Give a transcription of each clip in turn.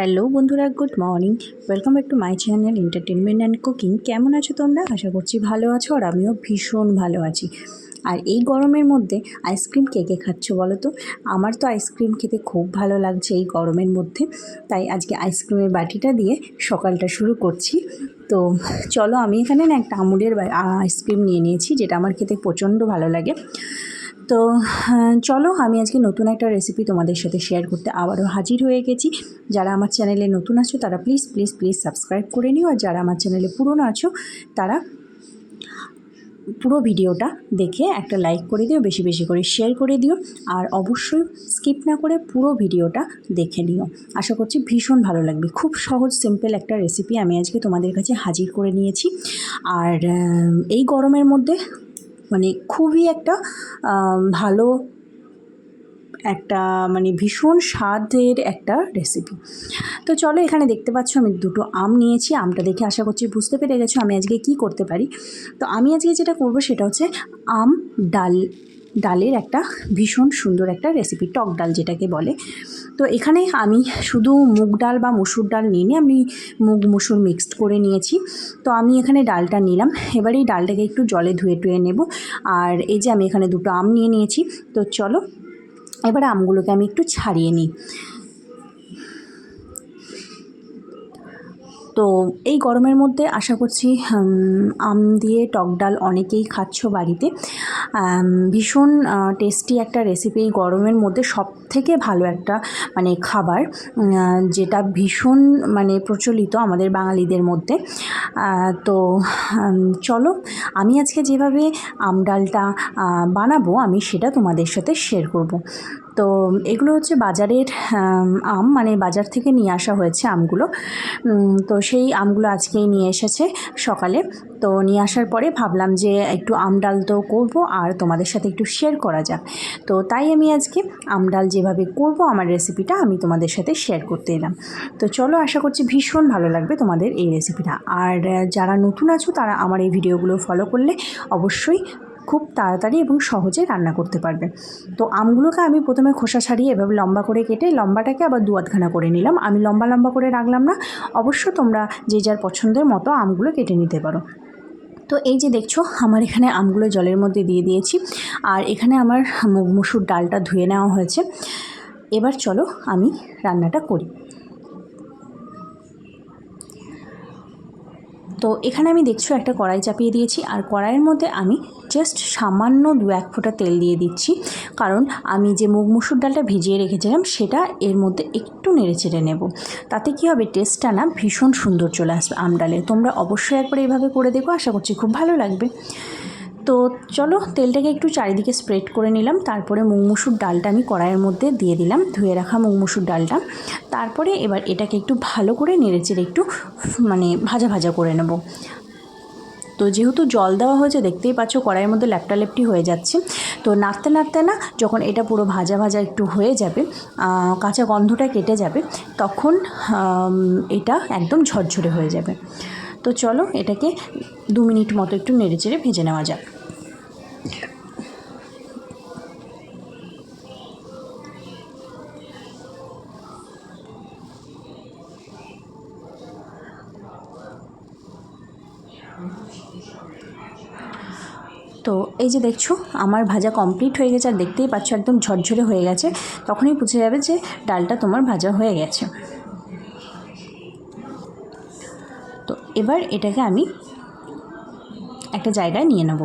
Hello বন্ধুরা, good morning. Welcome back to my channel entertainment and cooking কেমন আছো তোমরা? আশা করছি ভালো আছো আর আমিও ভীষণ ভালো আছি। আর এই গরমের মধ্যে আইসক্রিম কে কে খাচ্ছ বলো তো? আমার তো আইসক্রিম খেতে খুব ভালো লাগছে এই গরমের মধ্যে। তাই আজকে আইসক্রিমের বাটিটা দিয়ে সকালটা শুরু করছি। তো চলো আমি এখানে না একটা আমুলের আইসক্রিম নিয়ে নিয়েছি, যেটা আমার খেতে প্রচণ্ড ভালো লাগে। তো হ্যাঁ, চলো আমি আজকে নতুন একটা রেসিপি তোমাদের সাথে শেয়ার করতে আবারও হাজির হয়ে গেছি। যারা আমার চ্যানেলে নতুন আছো তারা প্লিজ প্লিজ প্লিজ সাবস্ক্রাইব করে নিও। আর যারা আমার চ্যানেলে পুরনো আছো তারা পুরো ভিডিওটা দেখে একটা লাইক করে দিও বেশি বেশি করে শেয়ার করে দিও। আর অবশ্যই স্কিপ না করে পুরো ভিডিওটা দেখে নিও। আশা করছি ভীষণ ভালো লাগবে। খুব সহজ সিম্পল একটা রেসিপি আমি আজকে তোমাদের কাছে হাজির করে নিয়েছি। আর এই গরমের মধ্যে মানে খুবই একটা ভালো একটা মানে ভীষণ স্বাদের একটা রেসিপি তো চলো এখানে দেখতে পাচ্ছ আমি দুটো আম নিয়েছি, আমটা দেখে আশা করছি বুঝতে পেরে গেছো আমি আজকে কি করতে পারি। তো আমি আজকে যেটা করব সেটা হচ্ছে আম, ডাল, ডালের একটা ভীষণ সুন্দর একটা রেসিপি টক ডাল যেটাকে বলে। তো এখানে আমি শুধু মুগ ডাল বা মসুর ডাল নিয়ে আমি মুগ মসুর মিক্সড করে নিয়েছি। তো আমি এখানে ডালটা নিলাম। এবার এই ডালটাকে একটু জলে ধুয়ে টুয়ে নেব। আর এই যে আমি এখানে দুটো আম নিয়ে নিয়েছি, তো চলো এবার আমগুলোকে আমি একটু ছাড়িয়ে নিই। তো এই গরমের মধ্যে আশা করছি আম দিয়ে টক ডাল অনেকেই খাচ্ছ বাড়িতে। ভীষণ টেস্টি একটা রেসিপি এই গরমের মধ্যে সব থেকে ভালো একটা মানে খাবার যেটা ভীষণ মানে প্রচলিত আমাদের বাঙালিদের মধ্যে। তো চলো, আমি আজকে যেভাবে আম ডালটা বানাবো, আমি সেটা তোমাদের সাথে শেয়ার করব। তো এগুলো হচ্ছে বাজারের আম, মানে বাজার থেকে নিয়ে আসা হয়েছে আমগুলো। তো সেই আমগুলো আজকেই নিয়ে এসেছে সকালে। তো নিয়ে আসার পরে ভাবলাম যে একটু আম ডাল তো করব আর তোমাদের সাথে একটু শেয়ার করা যাক। তো তাই আমি আজকে আম ডাল যেভাবে করব আমার রেসিপিটা আমি তোমাদের সাথে শেয়ার করতে এলাম। তো চলো আশা করছি ভীষণ ভালো লাগবে তোমাদের এই রেসিপিটা আর যারা নতুন আছো তারা আমার এই ভিডিওগুলো ফলো করলে অবশ্যই খুব তাড়াতাড়ি এবং সহজে রান্না করতে পারবে। তো আমগুলোকে আমি প্রথমে খোসা ছাড়িয়ে এভাবে লম্বা করে কেটে লম্বাটাকে আবার দু আধখানা করে নিলাম। আমি লম্বা লম্বা করে রাখলাম না, অবশ্য তোমরা যে যার পছন্দের মতো আমগুলো কেটে নিতে পারো। তো এই যে দেখছ, আমার এখানে আমগুলো জলের মধ্যে দিয়ে দিয়েছি আর এখানে আমার মুগ, মুসুর ডালটা ধুয়ে নেওয়া হয়েছে। এবার চলো আমি রান্নাটা করি। তো এখানে আমি দেখছ একটা কড়াই চাপিয়ে দিয়েছি। আর কড়াইয়ের মধ্যে আমি জাস্ট সামান্য দু এক ফোঁটা তেল দিয়ে দিচ্ছি। কারণ আমি যে মুগ মুসুর ডালটা ভিজিয়ে রেখেছিলাম, সেটা এর মধ্যে একটু নেড়ে চেড়ে নেব। তাতে কী হবে? টেস্টটা না ভীষণ সুন্দর চলে আসবে আম ডালে তোমরা অবশ্যই একবার এভাবে করে দেখো। আশা করছি খুব ভালো লাগবে। তো চলো তেলটাকে একটু চারিদিকে স্প্রেড করে নিলাম। তারপরে মুগ মুসুর ডালটা আমি কড়াইয়ের মধ্যে দিয়ে দিলাম, ধুয়ে রাখা মুগ মুসুর ডালটা। তারপরে এবার এটাকে একটু ভালো করে নেড়েচেড়ে একটু মানে ভাজা ভাজা করে নেব। তো যেহেতু জল দেওয়া হয়েছে, দেখতেই পাচ্ছ কড়াইয়ের মধ্যে ল্যাপটা লেপটি হয়ে যাচ্ছে। তো নাড়তে নাড়তে না যখন এটা পুরো ভাজা ভাজা একটু হয়ে যাবে কাঁচা গন্ধটা কেটে যাবে, তখন এটা একদম ঝরঝরে হয়ে যাবে। তো চলো এটাকে দু মিনিট মতো একটু নেড়ে চেড়ে ভেজে নেওয়া যাক। তো এই যে দেখছ, আমার ভাজা কমপ্লিট হয়ে গেছে আর দেখতেই পাচ্ছ একদম ঝরঝরে হয়ে গেছে। তখনই বুঝে যাবে যে ডালটা তোমার ভাজা হয়ে গেছে তো এবার এটাকে আমি একটা জায়গায় নিয়ে নেব।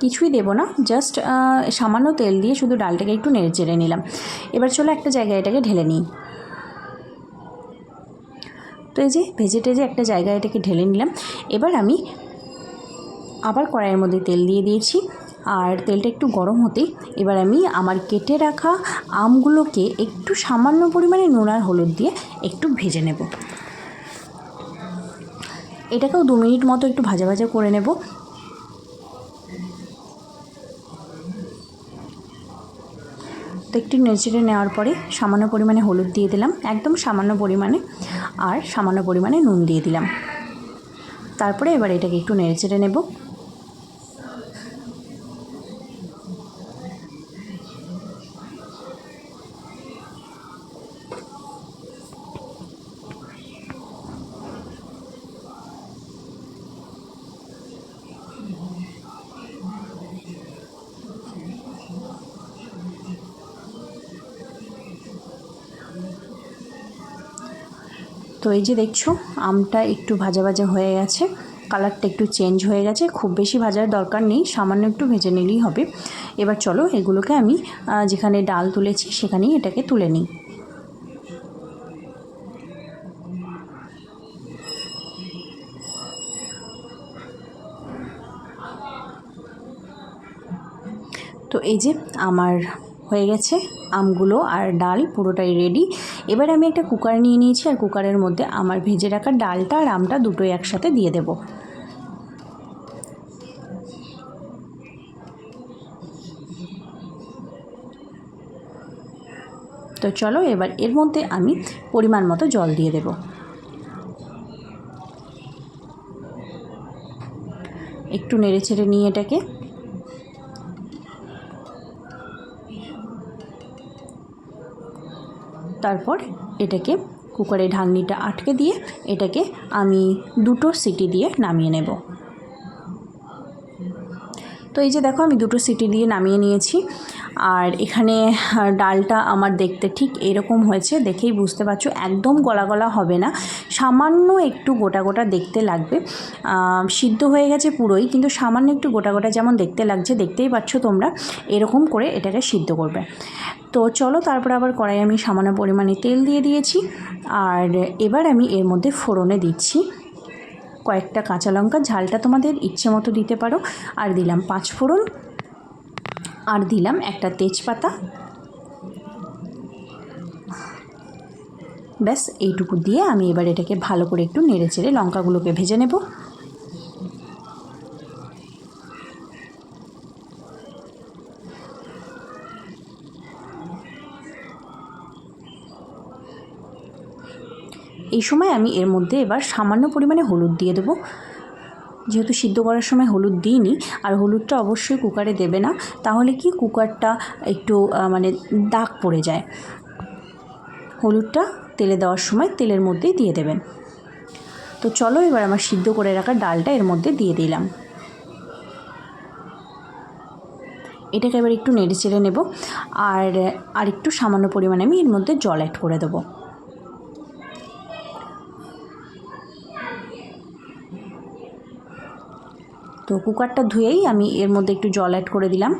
কিছুই দেবো না জাস্ট সামান্য তেল দিয়ে শুধু ডালটাকে একটু নেড়ে চেড়ে নিলাম। এবার চলো একটা জায়গায় এটাকে ঢেলে নিই। তো এই যে ভেজে টেজে একটা জায়গায় এটাকে ঢেলে নিলাম। এবার আমি আবার কড়াইয়ের মধ্যে তেল দিয়ে দিয়েছি। আর তেলটা একটু গরম হতেই এবার আমি আমার কেটে রাখা আমগুলোকে একটু সামান্য পরিমাণে নুন আর হলুদ দিয়ে একটু ভেজে নেব। এটাকেও দু মিনিট মতো একটু ভাজা ভাজা করে নেব। তো একটু নেড়েচেড়ে নেওয়ার পরে সামান্য পরিমাণে হলুদ দিয়ে দিলাম, একদম সামান্য পরিমাণে, আর সামান্য পরিমাণে নুন দিয়ে দিলাম। তারপরে এবার এটাকে একটু নেড়েচেড়ে নেব। তো এই যে দেখছ, আমটা একটু ভাজা ভাজা হয়ে গেছে, কালারটা একটু চেঞ্জ হয়ে গেছে, খুব বেশি ভাজার দরকার নেই, সামান্য একটু ভেজে নিলেই হবে। এবার চলো এগুলোকে আমি যেখানে ডাল তুলেছি সেখানেই এটাকে তুলে নিই। তো এই যে আমার হয়ে গেছে, আমগুলো আর ডাল পুরোটাই রেডি এবার আমি একটা কুকার নিয়ে নিয়েছি আর কুকারের মধ্যে আমার ভেজে রাখা ডালটা আর আমটা দুটোই একসাথে দিয়ে দেব। তো চলো এবার এর মধ্যে আমি পরিমাণ মতো জল দিয়ে দেব। একটু নেড়ে ছেড়ে নিয়ে এটাকে তারপর এটাকে কুকারের ঢাকনিটা আটকে দিয়ে এটাকে আমি দুটো সিটি দিয়ে নামিয়ে নেব। তো এই যে দেখো, আমি দুটো সিটি দিয়ে নামিয়ে নিয়েছি। আর এখানে ডালটা আমার দেখতে ঠিক এরকম হয়েছে, দেখেই বুঝতে পারছ, একদম গলা গলা হবে না। সামান্য একটু গোটা গোটা দেখতে লাগবে। সিদ্ধ হয়ে গেছে পুরোই, কিন্তু সামান্য একটু গোটা গোটা যেমন দেখতে লাগছে, দেখতেই পাচ্ছ তোমরা, এরকম করে এটাকে সিদ্ধ করবে। তো চলো, তারপর আবার কড়াই আমি সামান্য পরিমাণে তেল দিয়ে দিয়েছি, আর এবার আমি এর মধ্যে ফোড়নে দিচ্ছি কয়েকটা কাঁচা লঙ্কা, ঝালটা তোমাদের ইচ্ছে মতো দিতে পারো। আর দিলাম পাঁচ ফোড়ন, আর দিলাম একটা তেজপাতা ব্যাস, এইটুকু দিয়ে আমি এবার এটাকে ভালো করে একটু নেড়ে চেড়ে লঙ্কাগুলোকে ভেজে নেব। এই সময় আমি এর মধ্যে এবার সামান্য পরিমাণে হলুদ দিয়ে দেবো। যেহেতু সিদ্ধ করার সময় হলুদ দিইনি, আর হলুদটা অবশ্যই কুকারে দেবে না, তাহলে কি কুকারটা একটু মানে দাগ পড়ে যায়। হলুদটা তেলে দেওয়ার সময় তেলের মধ্যেই দিয়ে দেবেন। তো চলো এবার আমার সিদ্ধ করে রাখা ডালটা এর মধ্যে দিয়ে দিলাম। এটাকে এবার একটু নেড়ে চেড়ে নেব আর আর একটু সামান্য পরিমাণে আমি এর মধ্যে জল অ্যাড করে দেবো। তো কুকারটা ধুয়েই আমি এর মধ্যে একটু জল অ্যাড করে দিলাম।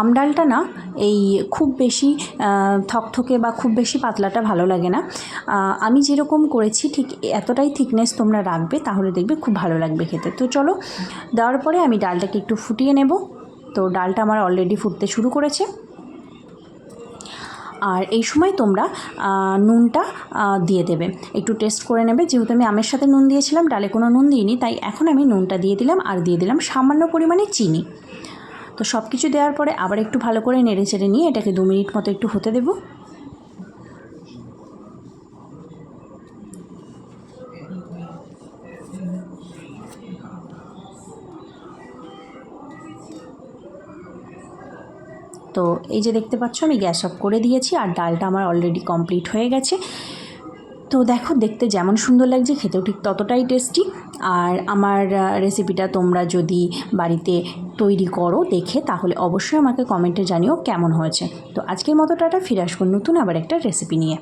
আমডালটা না এই খুব বেশি থকথকে বা খুব বেশি পাতলাটা ভালো লাগে না। আমি যেরকম করেছি ঠিক এতটাই থিকনেস তোমরা রাখবে, তাহলে দেখবে খুব ভালো লাগবে খেতে। তো চলো, দেওয়ার পরে আমি ডালটাকে একটু ফুটিয়ে নেব। তো ডালটা আমার অলরেডি ফুটতে শুরু করেছে। আর এই সময় তোমরা নুনটা দিয়ে দেবে। একটু টেস্ট করে নেবে। যেহেতু আমি আমের সাথে নুন দিয়েছিলাম, ডালে কোনো নুন দিইনি, তাই এখন আমি নুনটা দিয়ে দিলাম আর দিয়ে দিলাম সামান্য পরিমাণে চিনি। তো সব কিছু দেওয়ার পরে আবার একটু ভালো করে নেড়ে চেড়ে নিয়ে এটাকে দু মিনিট মতো একটু হতে দেবো। তো এই যে দেখতে পাচ্ছ আমি গ্যাস অফ করে দিয়েছি আর ডালটা আমার অলরেডি কমপ্লিট হয়ে গেছে। তো দেখো, দেখতে যেমন সুন্দর লাগছে, খেতেও ঠিক ততটাই টেস্টি আর আমার রেসিপিটা তোমরা যদি বাড়িতে তৈরি করো, দেখে, তাহলে অবশ্যই আমাকে কমেন্টে জানিও কেমন হয়েছে। তো আজকের মতো টাটা, ফিরে আসব নতুন আবার একটা রেসিপি নিয়ে।